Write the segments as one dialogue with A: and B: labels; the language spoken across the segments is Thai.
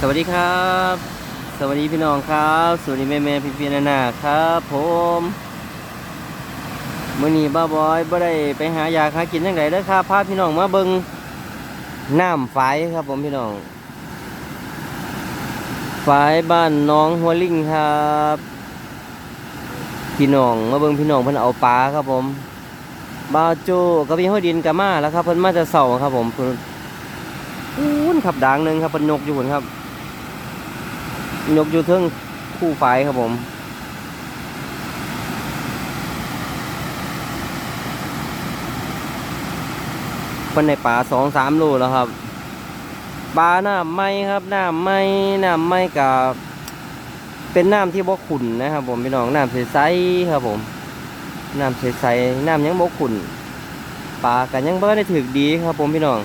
A: สวัสดีครับ สวัสดีพี่น้องครับ สวัสดีแม่แม่พี่พี่นานาครับผมมื่อนี้บ้าบอยบ่ได้ไปหายาหากินยังไงเด้อครับพาพี่น้องมาเบิงน้ำฝายครับผมพี่น้องฝายบ้านน้องหัวลิงครับ พี่น้องมาเบิงพี่น้องเพิ่นเอาปลาครับผมบาโจกับพี่ห้อยดินกับมาแล้วครับเพิ่นมาจะเสาครับผมเพิ่นอู้นขับด่างหนึ่งครับเพิ่นนกอยู่พุ่นครับ ยกอยู่เทิงคู่ไฟครับผมคนในป่าสองสามโลแล้วครับปลาหน้ำไม่ครับหน้ำไม่น้ำไม่กับเป็นน้ำที่บ่ขุ่นนะครับ ผมพี่น้องน้ำใสๆครับผมน้ำใสๆน้ำยังบ่ขุ่นปลากันยังเบ่ได้ถึกดีครับผมพี่น้อง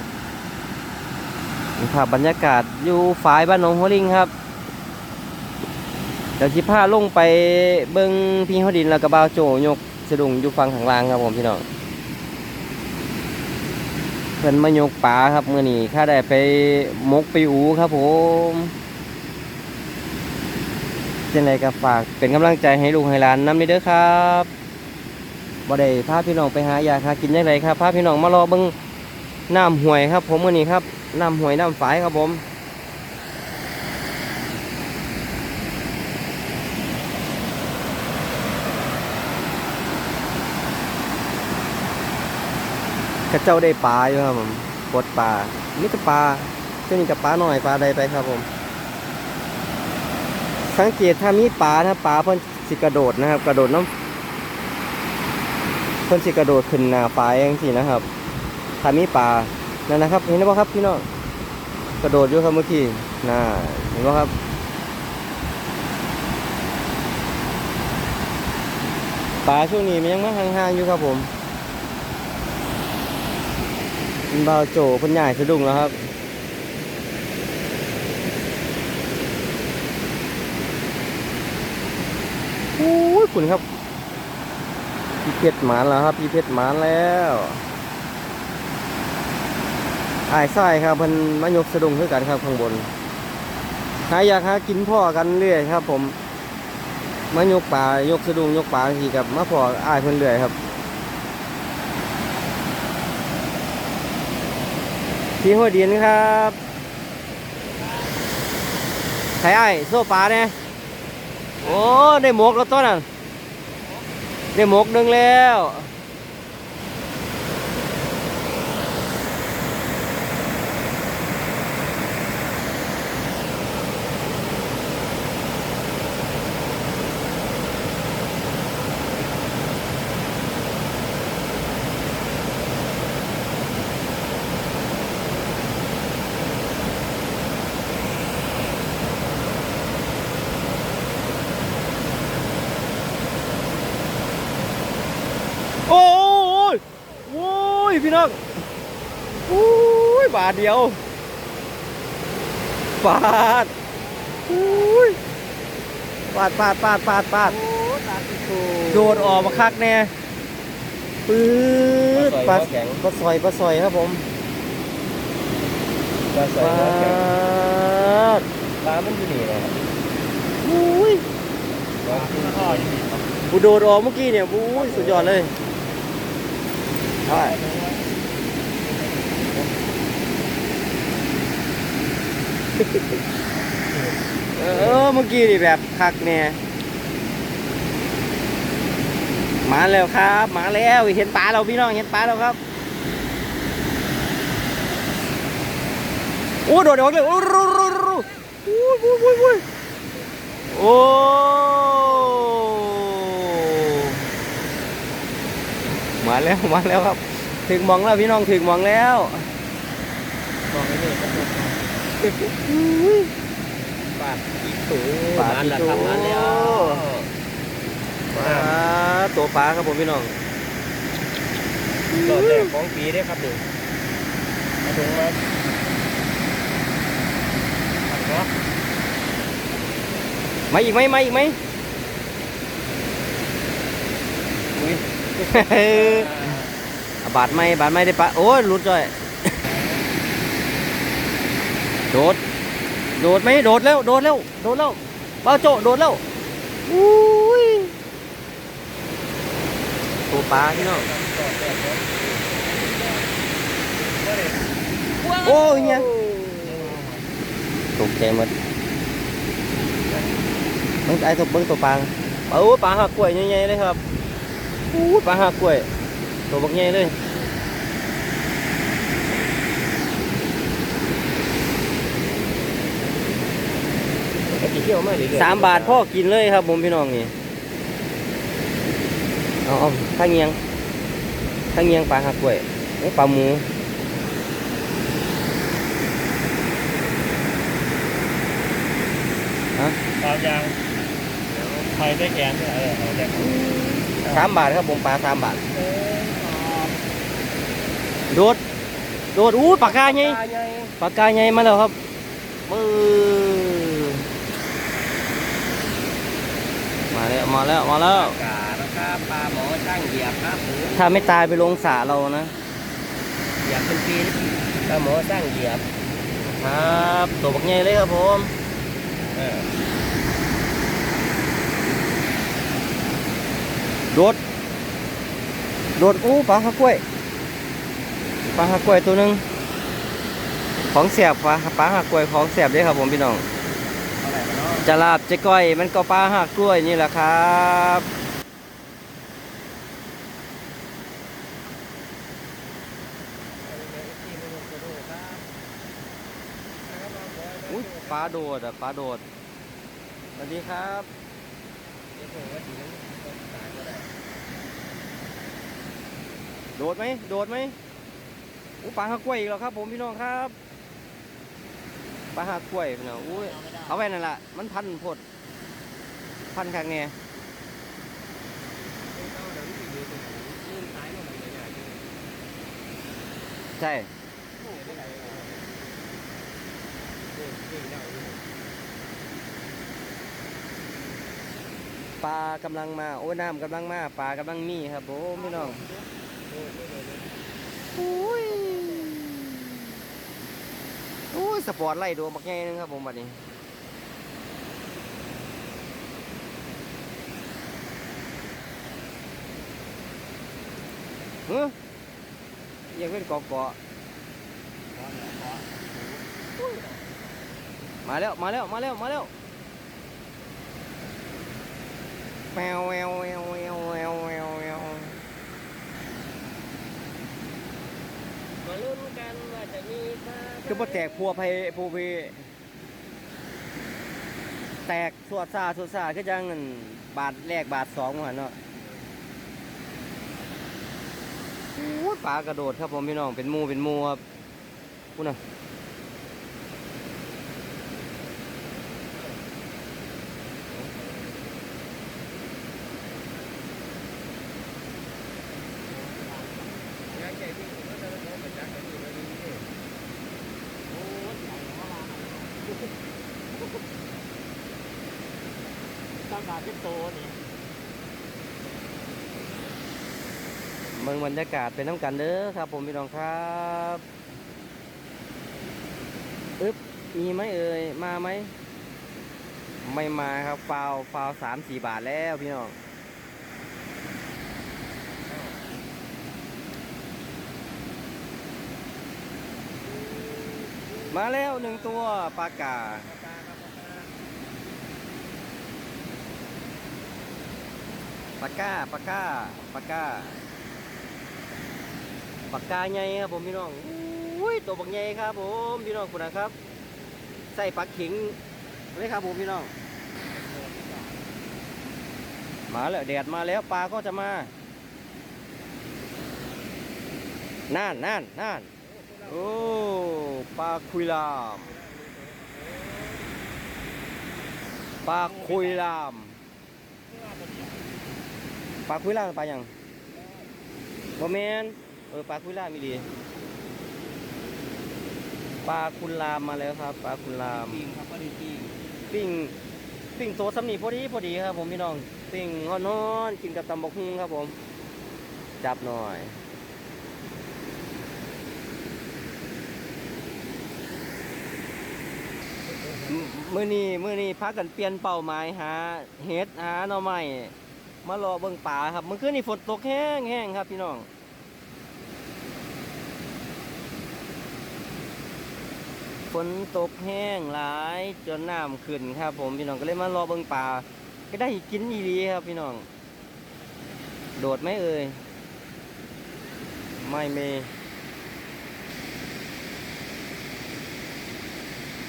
A: นี่ครับรรยากาศอยู่ฝ่ายบ้านหนองหัวลิงครับ ดี๋ยวชิพาลงไปเบิ้งพี่ฮอดินแล้วก็บ่าวโจยกสะดุงอยู่ฝั่งข้างล่างครับผมพี่น้องเพิ่นมายกปลาครับเมื้อนี้ข้าได้ไปมกไปอูครับผมจังไดก็ฝากเป็นกำลังใจให้ลูกให้หลานน้ำนี่เด้อครับบ่ได้พาพี่น้องไปหายาหากินจังไดครับพาพี่น้องมารอเบิ่งน้ำหวยครับ ผมเมื้อนี้ครับน้ำหวยน้ำฝายครับผม กระเจ้าได้ปลาอยู่ครับผมปลดปลานี่ก็ปลาเจ้านี่กับปลาหน่อยปลาใดไปครับผม สังเกตถ้ามีปลาถ้าปลาเพิ่นสิกระโดดนะครับ กระโดดน้ำเพิ่นสิกระโดดขึ้นหน้าปลาเองสินะครับ ถ้ามีปลานั่นนะครับ เห็นไหมครับพี่น้องกระโดดอยู่ครับเมื่อกี้น่าเห็นไหมครับปลาช่วงนี้มันยังมาห่างๆอยู่ครับผม เป็นบ่าโจเพ่นใหญ่สะดุ้งแล้วครับโอ้ยคุณครับพี่เพชรหมานแล้วครับพี่เพชรหมานแล้วอายไส้ครับเพิ่นมายกสะดุ้งคือกันครับข้างบนหาอยากหากินพ่อกันเรื่อยครับ ผมมายกป่ายกสะดุ้งยกป่าทีกับมาพ่ออายเพิ่นเรื่อยครับ พี่หัวดินครับไทยไอ้โซฟาเนี่ยโอ้ ได้หมกแล้วต้นน่ะได้หมกหนึ่งแล้ว โอ้ยโอ้ย พี่น้องโอ้ย บาทเดียวบาทโอ้ยปาดปาดปาดปาดปาดโดดออกมาคักแน่ปื๊ดปลาปลาซอยปลาซอยครับผม
B: ปลาใส่
A: ปา
B: หัวแข็ง
A: ด
B: ปลามันอยู่นี่นะครับ
A: โอ้ย
B: ปลาที่ห่ออยู่นี่ครับ
A: กูโดดออกเมื่อกี้เนี่ยโอ้ยสุดยอดเลยใช่ เออเมื่อกี้นี่แบบคักเนี่ยมาแล้วครับ มาแล้วเห็นปลาเราพี่น้องเห็นปลาเราครับโอ้โดดออกเลยโอ้รูรูรูโอ้ยโอ้ยโอ้ยโอ้ยโอ้มาแล้วมาแล้วครับ ถึงมองแล้วพี่น้องถึงมองแล้ว
B: บอกให้เลยครับ ปลาอีกตัว
A: ปลา
B: มันละ
A: อีกตัว
B: ทำงานแล้ว
A: ปลาตัวปลาครับผมพี่น้อง
B: ตัวแรกของปีได้ครับหนึ่งมาถึงมาผัดเนาะ
A: มาอีกไหมมาอีกไหม
B: อุ้ย
A: อะบาดไหมบาดไหมได้ปะโอ้ยหลุดจ้อย โดด โดดไหมโดดแล้ว โดดแล้ว โดดแล้วเบาโจโดดแล้วอุ้ยตัวปลาพี่น้องโอ้ยเนี่ยตกใจหมดเบิ้งไอ้ตัวเบิ้งตัวปลาโอ้ปลาหักกล้วยใหญ่ๆเลยครับอู้ปลาหักกล้วย ตัวบักใหญ่เลย
B: ไอ้กี่ เที่ยวมาเรื่อยๆ
A: สามบาทพ่อกินเลยครับผมพี่น้องนี่เอาเอาข้างเงียงข้างเงียงปลาหักกล้วยเอ้ยปลาหมู
B: ตามยางไฟได้แกนอะไรเอาแกน
A: สามบาทครับผมปลาสามบาทโดดโดดอู้ปากกาไงปากกาไงมาแล้วครับมือ มาแล้วมาแล้วมาแล้ว
B: กานะครับปลาหมอช่างเหยียบครับผม
A: ถ้าไม่ตายไปลงสระเรานะ
B: เหยียบเป็นปีนปลาหมอช่างเหยียบ
A: ครับตัวบักใหญ่เลยครับผม
B: เออ
A: โดดโดดอู้ปลาหักกล้วยปลาหักกล้วยตัวหนึ่งของเสียบปลาปลาหักกล้วยของเสียบเลยครับผมพี่น้อง จะลาบจะก้อยมันก็ปลาหักกล้วยนี่แหละครับอุ้ยปลาโดดอะปลาโดดสวัสดีครับโดดไหมโดดไหมอู้ปลาหักกล้วยอีกแล้วครับ ผมพี่น้องครับปลาหักกล้วยพี่น้องอุ้ย เอาไว้นั่นแหละมันพันพด พันข้างเนี่ยใช่ ปลากำลังมา โอ้น้ำกำลังมา ปลากำลังมีครับผมพี่น้องอุ้ยอุ้ยสปอร์ตไล่โดนบักแง่นึงครับผมบัดนี้ เฮ้ยยังเป็นเกาะเกาะมาแล้วมาแล้วมาแล้วมาแล้วแมวแมวแมวแมวแมวแมวแมว
B: มาลุ้นกันว่าจะมีปลา
A: คือบ่แตกพัวไพพัวเพแตกสวดซาสวดซาคือจังอั่นบาทแรกบาทสองหันเนาะโอ้ย ปลากระโดดครับผมพี่น้องเป็นมูเป็นมูครับพูดนะ
B: งานใหญ่ที่สุดก็จะเป็นของประจักษ์กันอยู่ในนี้โอ้ยใหญ่มากตั้งบาทที่โตนี่
A: เมืองบ รรยากาศเป็นน้ำกันเด้อครับ ผมพี่น้องครับอึ๊บมีไหมเอ่ยมาไหมไม่มาครับฟาวฟาวสามสี่บาทแล้วพี่น้องมาแล้วหนึ่งตัวปลากาปลากาปลากาปลากา ปลากาใหญ่ครับผมพี่น้องอุ้ยตัวบักใหญ่ครับ ผมพี่น้องคุณนะครับ ใส่ปลาขิงเลยครับผมพี่น้อง มาแล้วแดดมาแล้วปลาก็จะมาน่านน่านน่านโอ้ปลาคุยลามปลาคุยลามปลาคุยลามปลาอย่างบ่แมนเออปลาคุยลามมีดีปลาคุณลามมาแล้วครับปลาคุณลาม
B: ปีงครับพอดีปีง
A: ปิ้งปิ้งโตสำนีพอดีพอดีครับผมพี่น้องปิ้งฮ้อนๆกินกับตำบกฮุ่งครับผม จับหน่อยมื้อนี้มื้อนี้พากันเปลี่ยนเป้าหมายหาเห็ดหาหน่อไม้มารอเบิ่งป่าครับเมื่อคืนนี้ฝนตกแห้งแห้งครับพี่น้อง ฝนตกแห้งหลายจนน้ำขึ้นครับ ผมพี่น้องก็เลยมารอเบิ่งป่า ก็ได้กินอีหลีครับพี่น้อง โดดไหมเอ่ยไม่มี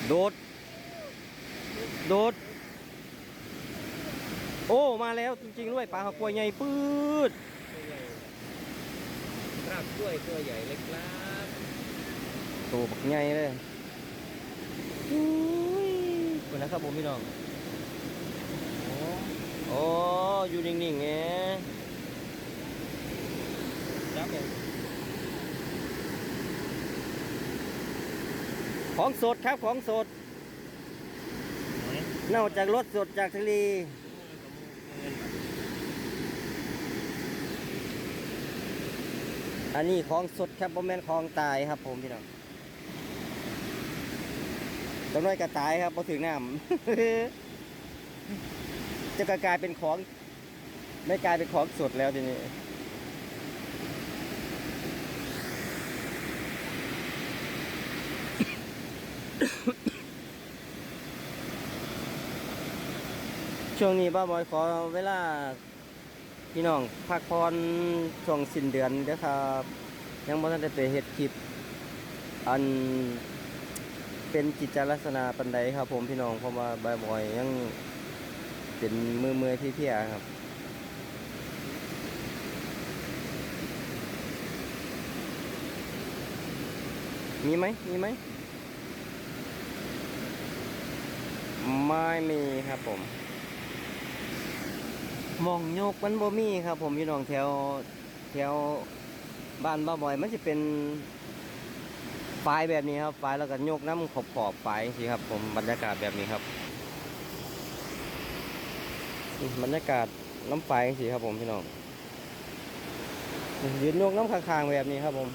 A: โดด โดด โอ้มาแล้วจริงๆด้วยปลาหักกล้วยใหญ่ปืด
B: ตัวใหญ่รากกล้วยตัวใหญ่เล็กครับ
A: ตัวบักใหญ่เลยอุ้ย คุณนะครับผมพี่น้อง
B: โอ้
A: อยู่นิ่งๆไง
B: จับเลย
A: ของสดครับของสดนอกจากรถสดจากทะเลอันนี้ของสดครับบ่แม่นของตายครับผมพี่น้อง ตัวน้อยก็ตายครับพอถึงน้ำจะกลายเป็นของ ไม่กลายเป็นของสดแล้วทีนี้ช่วงนี้บ้าบอยขอเวลาพี่น้องพักผ่อนช่วงสิ้นเดือนเด้อครับ ยังบ่ทันได้ไปเฮ็ดคลิป อัน เป็นกิจลักษณะปันใดครับ ผมพี่น้องเพราะว่าบายบอยๆยังเป็นมือมือที่เที่ยครับมีไหมมีไหมไม่มีครับผม มองโยกมันบ่มีครับ ผมพี่น้องแถวแถวบ้านบ้าบอย มันจะเป็น ฝายแบบนี้ครับฝายแล้วก็โยกน้ำขอบขอบฝายสิครับ ผมบรรยากาศแบบนี้ครับบรรยากาศน้ำฝายสิครับผมพี่น้องยืนโยกน้ำข้างๆแบบนี้ครับผม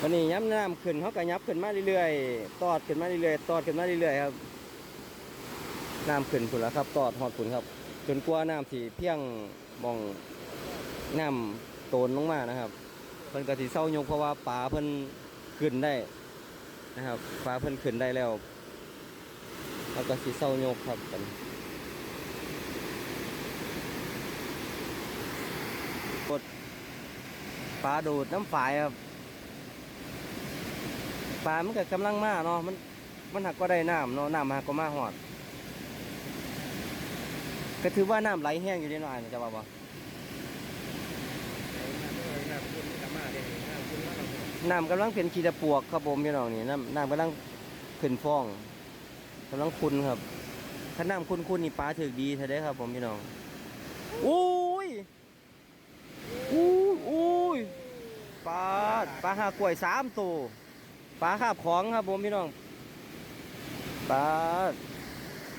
A: วันนี้ย้ำน้ำขึ้นเขาก็ยับขึ้นมาเรื่อยๆ ตอดขึ้นมาเรื่อยๆ ตอดขึ้นมาเรื่อยๆครับน้ำขึ้นผุนแล้วครับ ตอดหอดผุนครับ จนกลัวน้ำสีเพียงมองน้ำ โตนลงมานะครับ เพิ่นก็สิเศร้ายกเพราะว่าปลาเพิ่นขึ้นได้นะครับปลาเพิ่นขึ้นได้แล้วแล้วก็สิเศร้ายกครับกันกดปลาดูดน้ำฝายครับปลามันก็กำลังมาเนาะมันมันหักก็ได้น้ำเนาะน้ำหักก็มาหอด ก็ถือว่าน้ำไหลแห้งอยู่นิดหน่อยนะจะว่า
B: ไอ้น้ำเลยน้ำคุณกลับมาเด้น้ำคุณมาแล้ว
A: น้ำกำลังเป็นขีตะปวกครับผมพี่น้องนี่น้ำน้ำกำลังขึ้นฟองกำลังคุณครับถ้าน้ำคุณคุณนี่ปลาถือดีเท่ได้ครับผมพี่น้องอุ้ยอุ้ยอุ้ยปลาปลาหากล้วยสามตัวปลาคาบของครับผมพี่น้องปลา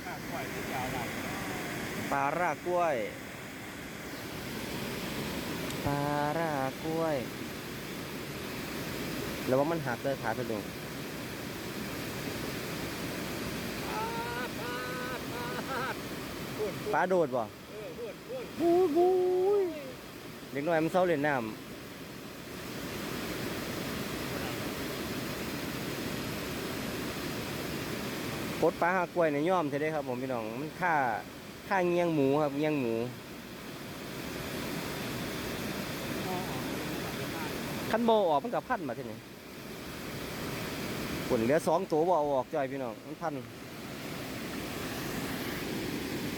A: ข้า
B: วได้
A: ปลารากกล้วยปลารากกล้วย แล้วว่ามันหักเลยขาสะดุ้ง
B: ปาปาดปา
A: ปลาโดดบ่
B: เออพูดพูด
A: บูบูยเด็กน้อยมันเศร้าเล่นน้ำปดปลาหากล้วยเนี่ยย่อมใช่ได้ครับผมพี่น้อง มันค่าค่าเงี้ยงหมูครับเงี้ยงหมูคันโบออกมันกับพันมาที่นี่ ผลเหลือสองตัวบเอออกจ่อยพี่น้องมันพัน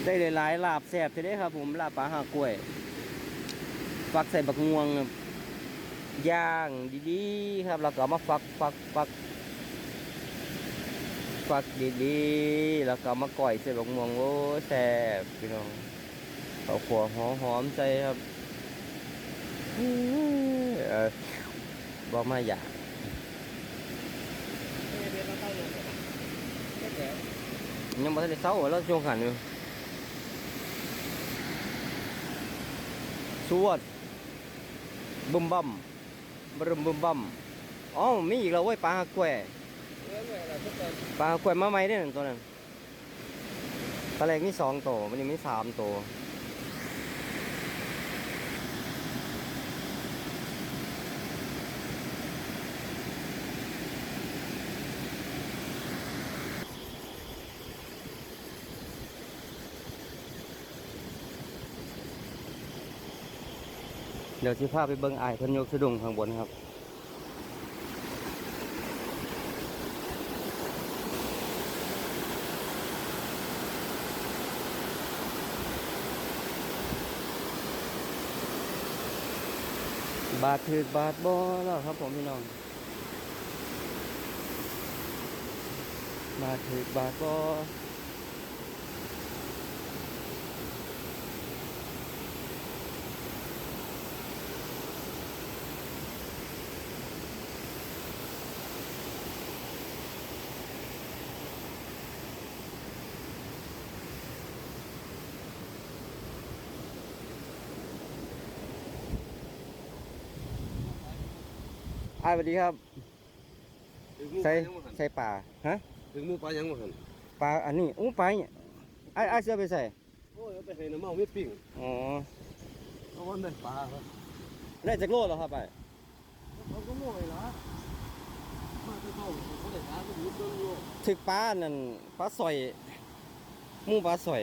A: ได้หลายๆลาบแซ่บใช่ได้ครับ ผมลาบปลาหากล้วย ฟักใส่บักงวงครับย่างดีๆครับ แล้วก็มาฟักฟักฟักฟักดีๆ แล้วก็มาก่อยใส่บักงวงโอ้แซ่บพี่น้องเอาขัวหอมหอมใจครับบอกมาอยาก
B: เดี๋ยวเราเข้าลงกันแค่แถว
A: ยังบ่ทันได้เศร้าแล้วช่วงขันอยู่สวดบึมบัมบรึมบึมบัมอ๋อมีอีกแล้วเว้ยปลาหักวะปลาแกวมาใหม่เนั่นตัวนั้นตอนแรกมีสองตัวมันยังมีสามตัว ดี๋ยวสิพาไปเบิ่งอ้ายเพิ่นยกสะดุ้งข้างบนครับบาทถือบาทบอแล้วครับผมพี่น้อง บาทถือบาทบอ อ้ายสวัสดีครับ
C: ถึงมู
A: ใส่
C: ปลายังบ่หัน
A: ใส่ป่าฮะ
C: ถึงมูปลายังบ่หัน
A: ปลาอันนี้อู้ปลาเนี่ยไอ้ไอ้ายเสื้อไปใส่
C: โอ้ยเอาไปให้น้ำเมาไม่ปิ้ง
A: อ๋อ
C: เอาวันได้ปลาครับ
A: ได้จากโลแล้วครับไอ้
C: เขาก็โม่ยละมาที่เขาเขาได้ปลาก็อยู่เบิ่งอยู่
A: ถึกปลานั่นปลาสอยหมู่ปลาสอย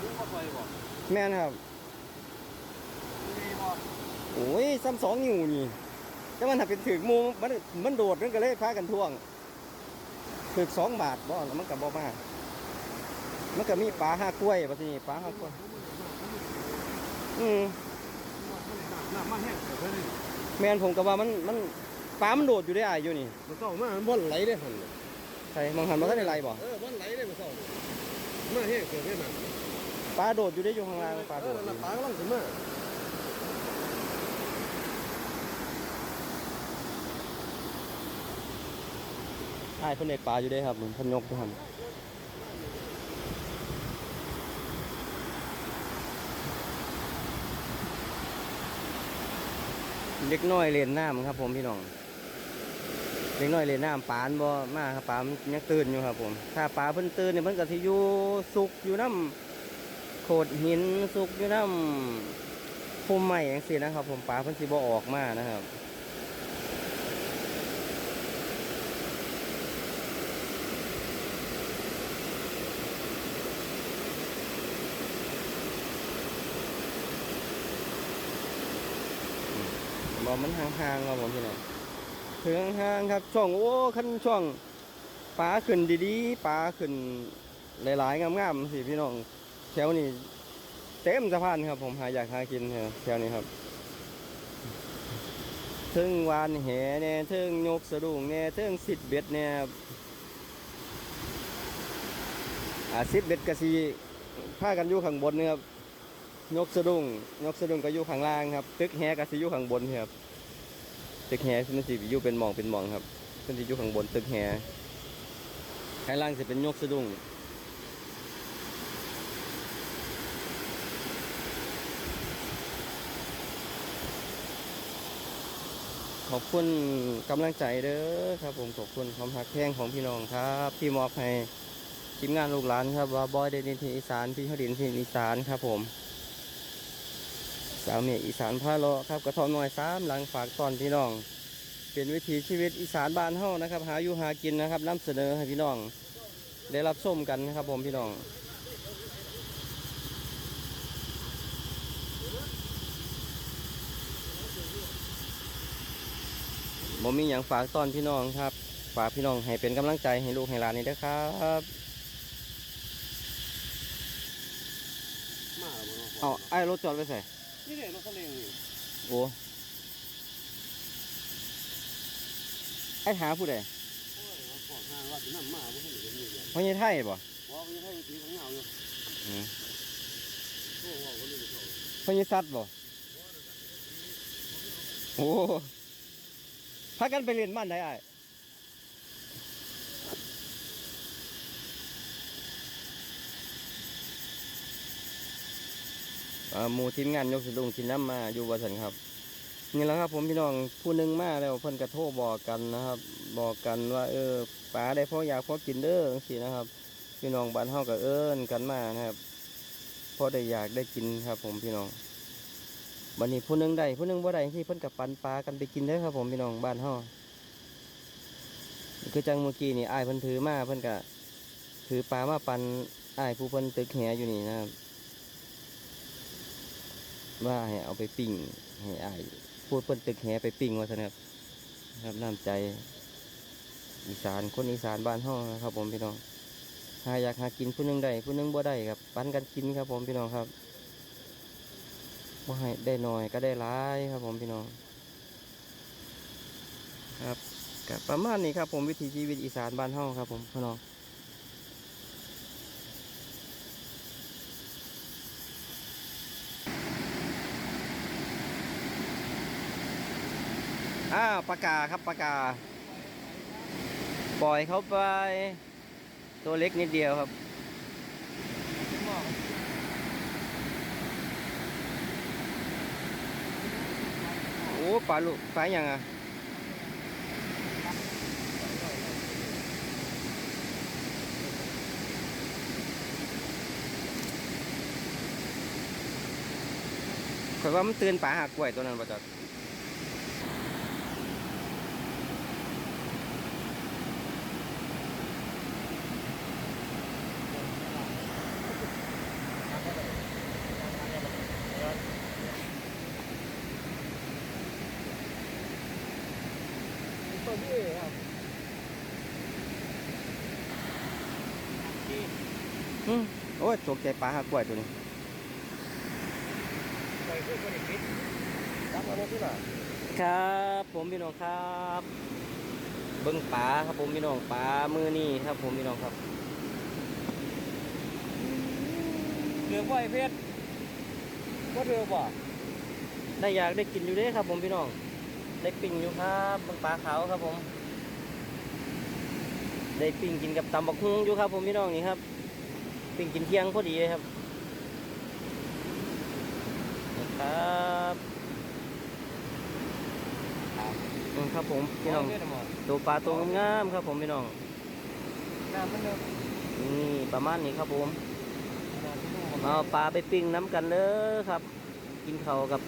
C: รู้ว่าไปบ่
A: แม่นครับ
C: มีบ่
A: โอ้ยซ้ำสองนิ้วนี่แต่มันถ้าเป็นถึกหมูมันมันโดดมันก็เลยพากันท่วงถึกสองบาทบ่แล้วมันก็บ่มามันก็มีปลาห้ากล้วยบัดนี้ปลาห้ากล้วยอืม
C: น้ำมันแห้งเพิ่นนี่
A: แม่นผมก็ว่ามันมันปลามันโดดอยู่ได้อายอยู่นี่
C: มันเข้ามามันบ่ไหลได้หั่น
A: ใช่มองหันมาทันได้ไรบ่
C: เออบ่ไหลได้มันเข้ามาแห้งเกิดได้นั่น
A: ปลาโดดอยู่ได้อยู่ข้างล่างปลาโด
C: เอ
A: ด
C: อนั่นปลากำลังสิมา
A: อายเพิ่นได้ปลาอยู่ได้ครับเพิ่นยกทุกคนเล็กน้อยเลนน้ำครับผมพี่น้องเล็กน้อยเลนน้ำปานบ่มาครับปลามันยังตื่นอยู่ครับ ผม ถ้าปลาเพิ่นตื่นเนี่ยเพิ่นก็สิอยู่สุกอยู่น้ำโขดหินสุกอยู่น้ำพุ่มไม้จังซี่นะครับ ผมปลาเพิ่นสิบ่ออกมานะครับ บอมันห่างๆครับผมพี่น้องถึงห่างๆครับช่วงโอ้ขั้นช่วงปลาขึ้นดีๆปลาขึ้นหลายๆงามๆสิพี่น้องแถวนี้เต็มสะพานครับ ผมหาอยากหากินแถวนี้ครับถึงวานแหแน่ถึงยกสะดุ้งแน่ถึงสิดเบ็ดแน่ครับอ่าสิดเบ็ดกะสีพากันอยู่ข้างบนเนี่ยครับ ยกสะดุ้งยกสะดุ้งก็อยู่ข้างล่างครับตึกแฮก็สิอยู่ข้างบนครับตึกแฮมันสิอยู่เป็นหมองเป็นหมองครับมันสิอยู่ข้างบนตึกแฮข้างล่างสิเป็นยกสะดุ้งขอบคุณกำลังใจเด้อครับ ผมขอบคุณความหักแพงของพี่น้องครับที่มอบให้ทีมงานลูกหลานครับว่าบอยเดนินทีอีสานพี่ขดินทีอีสานครับผม สาวเมียอีสานพาเลาะครับกระทอมน้อยสามหลังฝากตอนพี่น้อง เป็นวิถีชีวิตอีสานบ้านเฮานะครับ หาอยู่หากินนะครับนำเสนอให้พี่น้อง ได้รับชมกันนะครับผมพี่น้องผมมีอย่างฝากตอนพี่น้องครับ ฝากพี่น้องให้เป็นกำลังใจให้ลูกให้หลานนี่เด้อครับ
C: เอา
A: ไอ้รถจอดไว้ใส่
C: นี่เนี่ยรถคันเร่งนี่
A: โอ้ไอ้หาผู้ใด
C: โอ้ยว่าขอทางว่าสินำมาบ่ให้เห็นอยู่อย่าง
A: พ่อใหญ่ไทยบ่
C: ว่ามีให้ตีของเหงาอยู่
A: อืม
C: โอ้โหคนนี้เขา
A: พ่อใหญ่สัตว์บ่โอ้พากันไปเรียนบ้านใดอ้ายอ่ หมู่ทีมงานยกสะดุงกินน้ำมาอยู่วัสันครับนี่แหละครับผมพี่น้องผู้นึงมาแล้วเพิ่นกระโทบอกกันนะครับ บอกกันว่า เออปลาได้พออยากพอกินเด้อจังซี่นะครับ พี่น้องบ้านเฮาก็เอิ้นกันมานะครับพอได้อยากได้กินครับ ผมพี่น้องบัดนี้ผู้นึงได้ผู้นึงบ่ได้ที่เพิ่นก็ปันปลากันไปกินเด้อครับ ผมพี่น้องบ้านเฮาคือจังเมื่อกี้นี่อ้ายเพิ่นถือมาเพิ่นก็ถือปลามาปันอ้ายผู้เพิ่นตึกแหอยู่นี่นะครับ ว่าให้เอาไปปิ้งให้อ้ายพูดเพิ่นตึกแหไปปิ้งว่าซั่นครับครับน้ำใจ อีสานคนอีสานบ้านเฮานะครับ ผมพี่น้องหาอยากหากินผู้หนึงได้ผู้หนึงบ่ได้ครับปันกันกินครับ ผมพี่น้องครับบ่ให้ได้น้อยก็ได้หลายครับ ผมพี่น้องครับก็ประมาณนี้ครับ ผมวิถีชีวิตอีสานบ้านเฮาครับ ผมพี่น้อง อ้าวปากกาครับปากกา ปล่อยเขาไป ตัวเล็กนิดเดียวครับโอ้ปลาลูกปลาอย่างอะข่อยว่ามันเตือนปลาหักกล้วยตัวนั้นป่ะจ๊ะ
B: วนี้ครับ
A: อืมโอ้ ยตกใจปลาหักกล้วยตัวนี้
B: ใส่เครื่องคนอีกนิดรับมาแล้วที่ไหน
A: ครับผมพี่น้องครับเบิ้งปลาครับผมพี่น้องปลามือนี่ครับผมพี่น้องครับ
B: เรือบ่อยเพชรว่าเรือบ่
A: ได้อยากได้กินอยู่เด้ครับ ผมพี่น้องได้ปิ้งอยู่ครับเบิ้งปลาขาวครับผม ได้ปิ้งกินกับตำบักฮุงอยู่ครับ ผมพี่น้องนี่ครับ ปิ้งกินเที่ยงพอดีเลยครับนี่ครับอืมครับผมพี่น้องตัวปลาตัวงามๆครับผมพี่น้อง
B: น้ำมันเดิม
A: นี่ประมาณนี้ครับผม
B: น้ำที่นู่น
A: เอาปลาไปปิ้งน้ำกันเด้อครับ กินเขาวกับ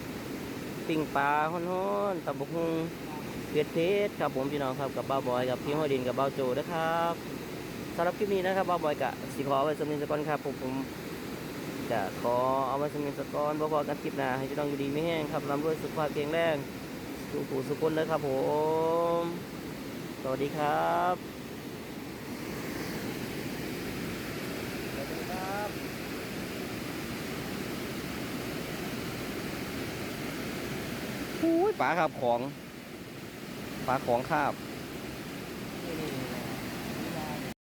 A: ปิ้งปลาฮ้อนๆตับบกฮุงเผ็ดเพชรครับผมพี่น้องครับกับบ้าวบอยกับพี่ห้อยดินกับบ้าวโจนะครับ สำหรับคลิปนี้นะครับบ้าวบอยกับสิขอไว้สมินสกอนครับผมผมจะขอเอาไว้สมินสกอนบ่พอกันคลิปหน้าให้พี่น้องอยู่ดีไม่แห้งครับร่ำรวยสุขภาพแข็งแรงสุขุสุขคนเลยครับผม สวัสดีครับ
B: ครับ
A: อุ้ยปลาครับของปลาของคาบ